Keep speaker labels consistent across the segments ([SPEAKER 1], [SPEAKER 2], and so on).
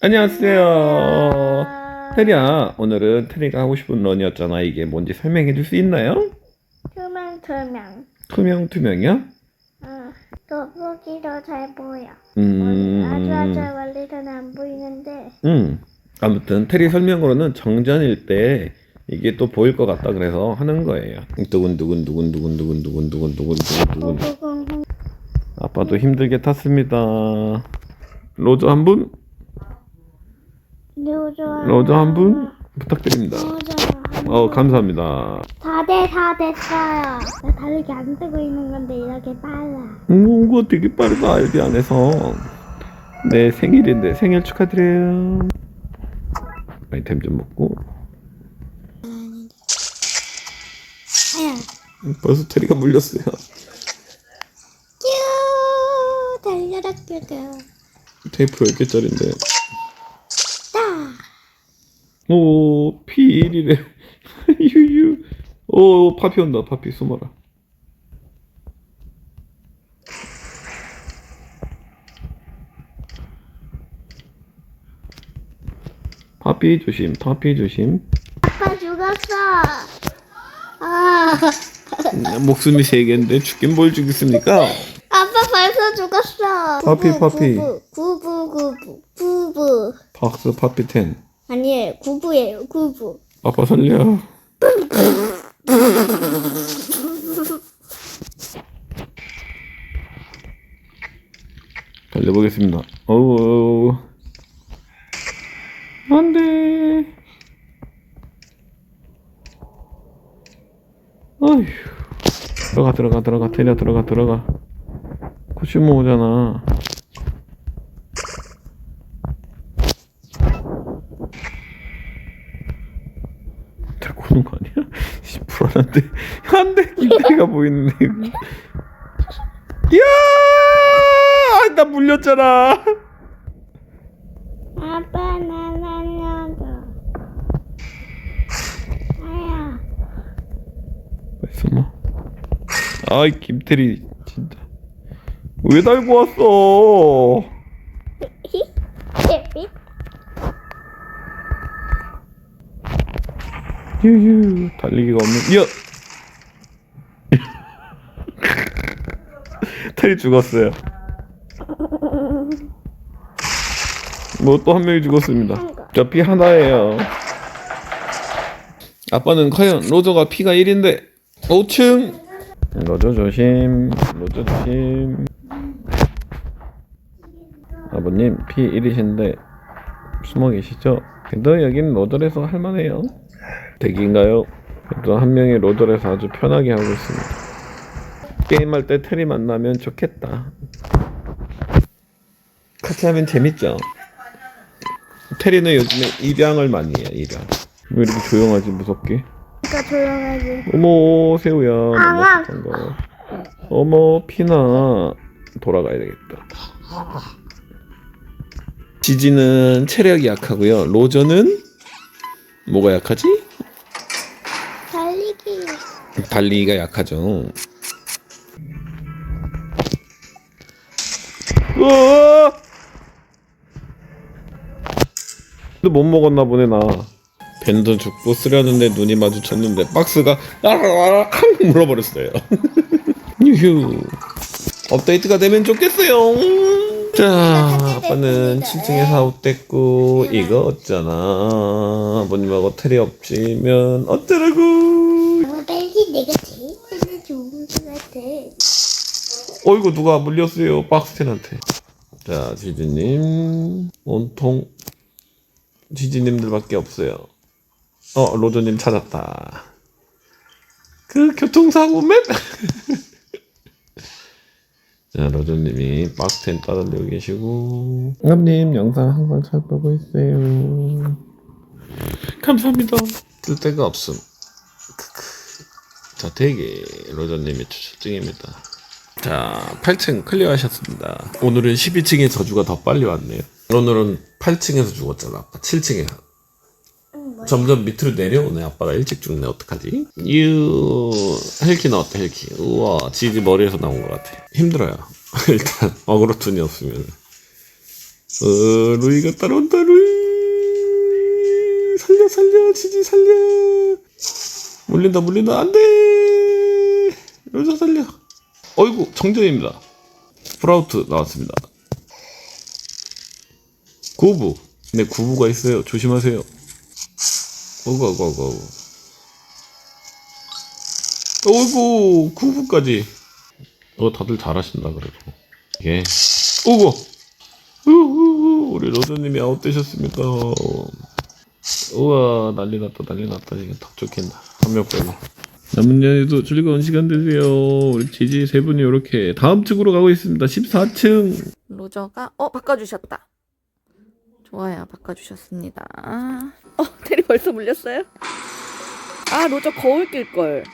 [SPEAKER 1] 안녕하세요. 테리야, 오늘은 테리가 하고 싶은 런이었잖아. 이게 뭔지 설명해 줄 수 있나요?
[SPEAKER 2] 투명 투명.
[SPEAKER 1] 투명, 투명이요?
[SPEAKER 2] 어, 돋보기로 잘 보여.
[SPEAKER 1] 음,
[SPEAKER 2] 아주 아주 멀리서는 안 보이는데
[SPEAKER 1] 음. 아무튼 테리 설명으로는 정전일 때 이게 또 보일 것 같다 그래서 하는 거예요. 두근 두근 두근 두근 두근 두근 두근 두근 두근 두근.
[SPEAKER 2] 고고공
[SPEAKER 1] 아빠도 힘들게 탔습니다. 로즈 한 분?
[SPEAKER 2] 로저
[SPEAKER 1] 한 분? 부탁드립니다. 어, 감사합니다.
[SPEAKER 2] 4대 4 됐어요. 나 다르게 안 쓰고 있는 건데 이렇게 빨라.
[SPEAKER 1] 오, 그거 되게 빠르다, 아이디 안에서. 내 생일인데 생일 축하드려요. 아이템 좀 먹고.
[SPEAKER 2] 아야.
[SPEAKER 1] 벌써 테리가 물렸어요.
[SPEAKER 2] 뀨 달려라 뀨
[SPEAKER 1] 테이프 10개짜리인데.
[SPEAKER 2] 따.
[SPEAKER 1] 오, P1이래. 유유. 오, 파피 온다, 파피 숨어라. 파피 조심, 파피 조심.
[SPEAKER 2] 아빠 죽었어. 아.
[SPEAKER 1] 목숨이 세 개인데 죽긴 뭘 죽겠습니까?
[SPEAKER 2] 아빠 벌써 죽었어.
[SPEAKER 1] 파피, 파피.
[SPEAKER 2] 구부 구부 구부.
[SPEAKER 1] 박스 파피 10.
[SPEAKER 2] 아니에요 구부예요 구부.
[SPEAKER 1] 아빠 살려. 달려보겠습니다. 어우, 안 돼. 어휴. 들어가, 들어가, 들어가, 테리야, 들어가, 들어가. 코치모 오잖아. 데리고 오는 거 아니야? 씨, 불 안한데. 안 돼, 김태가 보이는데. 이야! 아, 나 물렸잖아.
[SPEAKER 2] 아빠 나 살려줘. 아야.
[SPEAKER 1] 왜 숨어? 아이, 김태리, 진짜. 왜 달고 왔어? 유유, 달리기가 없는, 야! 테리 죽었어요. 뭐 또 한 명이 죽었습니다. 저 피 하나예요. 아빠는 과연 로저가 피가 1인데 5층 로저 조심 로저 조심 아버님 피 1이신데 숨어 계시죠? 그래도 여긴 로저에서 할만해요 댁인가요? 그래도 한 명이 로저에서 아주 편하게 하고 있습니다 게임할 때 테리 만나면 좋겠다 같이 하면 재밌죠? 테리는 요즘에 입양을 많이 해요 입양 왜 이렇게 조용하지 무섭게
[SPEAKER 2] 그러니까 조용하지.
[SPEAKER 1] 어머 새우야
[SPEAKER 2] 아.
[SPEAKER 1] 착한 거 어머 피나 돌아가야 되겠다 지지는 체력이 약하고요 로저는 뭐가 약하지?
[SPEAKER 2] 달리기.
[SPEAKER 1] 달리기가 약하죠. 으아! 근데 못 먹었나 보네 나. 벤도 죽고 쓰려는데 눈이 마주쳤는데 박스가 아라라락 한 물어버렸어요. 유휴. 업데이트가 되면 좋겠어요. 자 아빠는 7층에서 아웃됐고 이거 어쩌나. 아버님하고 틀이 없지면 어쩌라고
[SPEAKER 2] 내가 제일 제일 좋은 것 같아.
[SPEAKER 1] 어이구 누가 물렸어요 박스텐한테. 자 지지님. 온통 지지님들밖에 없어요. 어 로저님 찾았다. 그 교통사고 맨 자 로저님이 박스텐 따돌리고 계시고. 형님 영상 항상 잘 보고 있어요. 감사합니다. 쓸 데가 없음. 자 되게 로저님이 추천중입니다 자, 8층 클리어하셨습니다. 오늘은 12층의 저주가 더 빨리 왔네요. 오늘은 8층에서 죽었잖아. 아빠 7층에서. 점점 밑으로 내려오네. 아빠가 일찍 죽네. 어떡하지? 유, 헬키 나왔다, 헬키. 우와, 지지 머리에서 나온 것 같아. 힘들어요. 일단, 어그로툰이 없으면. 어, 루이가 따라온다, 루이. 살려, 살려, 지지, 살려. 물린다, 물린다, 안 돼. 여자 살려. 어이구, 정전입니다. 스프라우트 나왔습니다. 구부. 네, 구부가 있어요. 조심하세요. 어구, 어구, 어구, 어구. 어이구, 구부까지. 어, 다들 잘하신다, 그래도. 예. 오고! 우후, 우리 로드님이 아웃되셨습니다. 우와, 난리 났다, 난리 났다. 지금 탁 좋겠다. 한명 빼고. 남은 연에도 즐거운 시간 되세요. 우리 지지 세 분이 이렇게 다음 측으로 가고 있습니다. 14층.
[SPEAKER 3] 로저가 어 바꿔주셨다. 좋아요, 바꿔주셨습니다. 어 테리 벌써 물렸어요? 아 로저 거울 낄 걸.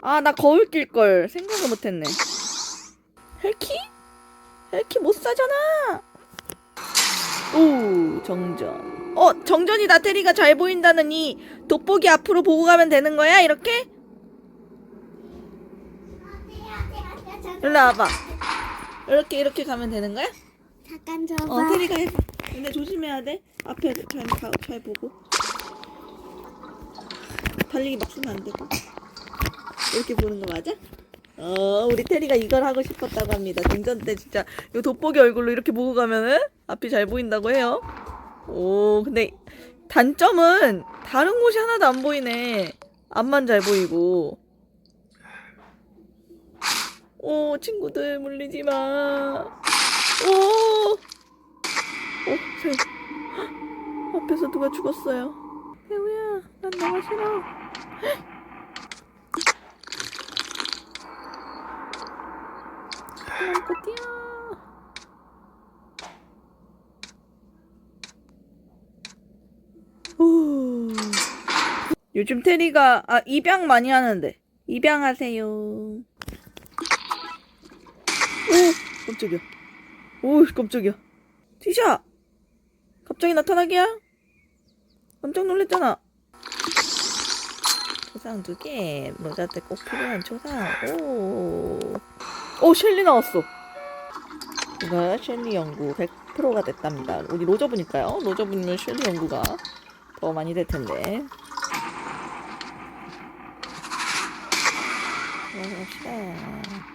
[SPEAKER 3] 아 나 거울 낄 걸 생각을 못했네. 헬키? 헬키 못 사잖아. 오 정전. 어 정전이다 테리가 잘 보인다는 이 돋보기 앞으로 보고 가면 되는 거야 이렇게? 일로 와봐. 이렇게 이렇게 가면 되는 거야?
[SPEAKER 2] 잠깐 줘봐.
[SPEAKER 3] 어, 테리가 해봐. 근데 조심해야 돼. 앞에 잘, 가- 잘 보고. 달리기 막 쓰면 안 되고. 이렇게 보는 거 맞아? 어, 우리 테리가 이걸 하고 싶었다고 합니다. 등전 때 진짜 이 돋보기 얼굴로 이렇게 보고 가면은 앞이 잘 보인다고 해요. 오, 근데 단점은 다른 곳이 하나도 안 보이네. 앞만 잘 보이고. 오, 친구들 물리지 마. 오! 어, 새. 헉, 앞에서 누가 죽었어요. 새우야, 난 너가 싫어. lampu 뛰어. 오. 요즘 테리가 아 입양 많이 하는데 입양하세요. 오 깜짝이야. 오 깜짝이야. 티샤! 갑자기 나타나기야? 깜짝 놀랐잖아. 초상 두 개. 로자한테 꼭 필요한 초상. 오. 오, 셸리 나왔어. 이거 셸리 연구 100%가 됐답니다. 우리 로저분일까요? 로저분이면 셸리 연구가 더 많이 될 텐데. 들어갑시다.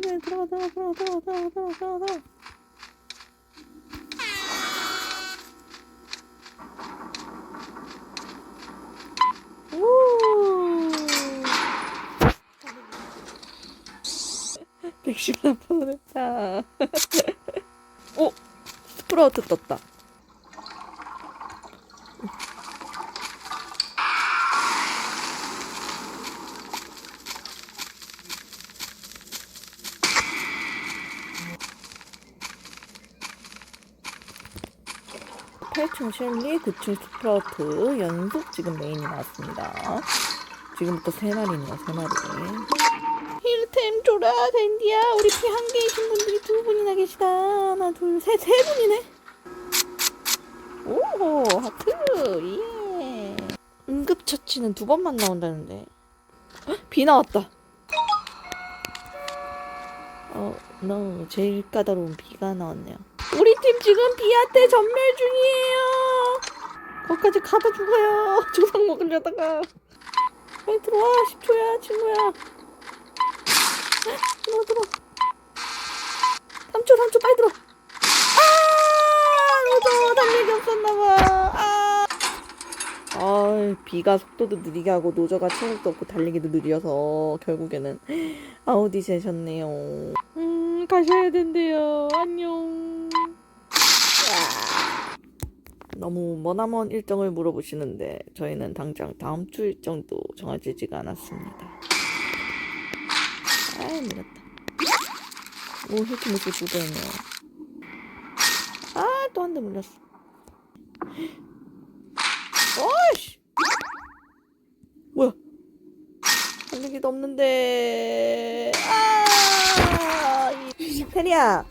[SPEAKER 3] 친구 들 들어가 들어가 들어가 들어가 들어가 들어가 들어가 들어가. 우 110만 했다. 오 스프라우트 떴다 팔층 셸리, 9층 스프라우트 연속 지금 메인이 나왔습니다. 지금부터 세 마리네요, 세 마리. 힐템 줘라, 댄디야. 우리 피 한 개이신 분들이 두 분이나 계시다. 하나, 둘, 셋, 세 분이네. 오, 하트, 예. 응급처치는 두 번만 나온다는데. 헉, 비 나왔다. 어, 너 제일 까다로운 비가 나왔네요. 우리 팀 지금 비한테 전멸 중이에요. 거기까지 가다 죽어요. 조상 먹으려다가. 빨리 들어와, 10초야, 친구야. 들어와, 들어와. 3초, 3초, 빨리 들어. 아, 로저 달리기 없었나봐. 아. 아, 비가 속도도 느리게 하고 노저가 체력도 없고 달리기도 느려서 결국에는 아웃이 되셨네요. 음, 가셔야 된대요. 안녕. 야. 너무 머나먼 일정을 물어보시는데 저희는 당장 다음 주 일정도 정해지지가 않았습니다. 아, 밀었다. 오, 힐트 모습 두 배네요. 아, 또 한 대 물렸어. 어이씨! 뭐야? 달리기도 없는데. 아! 이- 테리야,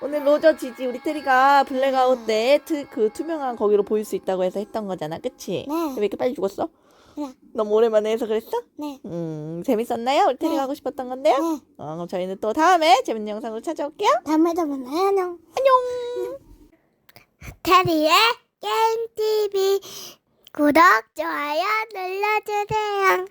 [SPEAKER 3] 오늘 로저 지지 우리 테리가 블랙아웃 때그 투명한 거기로 보일 수 있다고 해서 했던 거잖아, 그치?
[SPEAKER 2] 네.
[SPEAKER 3] 왜 이렇게 빨리 죽었어?
[SPEAKER 2] 네.
[SPEAKER 3] 너무 오랜만에 해서 그랬어?
[SPEAKER 2] 네.
[SPEAKER 3] 음, 재밌었나요? 울테리
[SPEAKER 2] 네.
[SPEAKER 3] 하고 싶었던 건데요?
[SPEAKER 2] 네.
[SPEAKER 3] 어, 그럼 저희는 또 다음에 재밌는 영상으로 찾아올게요.
[SPEAKER 2] 다음에도 만나요. 안녕.
[SPEAKER 3] 안녕!
[SPEAKER 2] 테리의 게임 TV 구독 좋아요 눌러주세요.